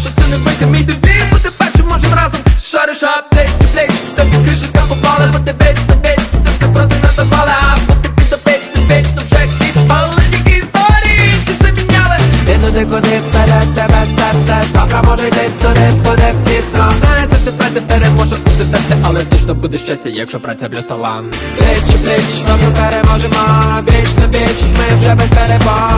що це не вийде. Мій девіз Бути першим можем разом. Шариш аптек, плеч Тобі кришика попала, бо ти веч, ти веч Ти проти не давала, а бо ти підопеч, ти веч, то вже хіч Але тільки історії, чи заміняли Ти туди, куди вперед тебе серце? Завтра може йти туди, буде пізно. Знає, за тебе тепер може бути дати Але точно буде щастя, якщо праця Пліч у пліч, разом переможемо. Біч на біч, ми вже без перебон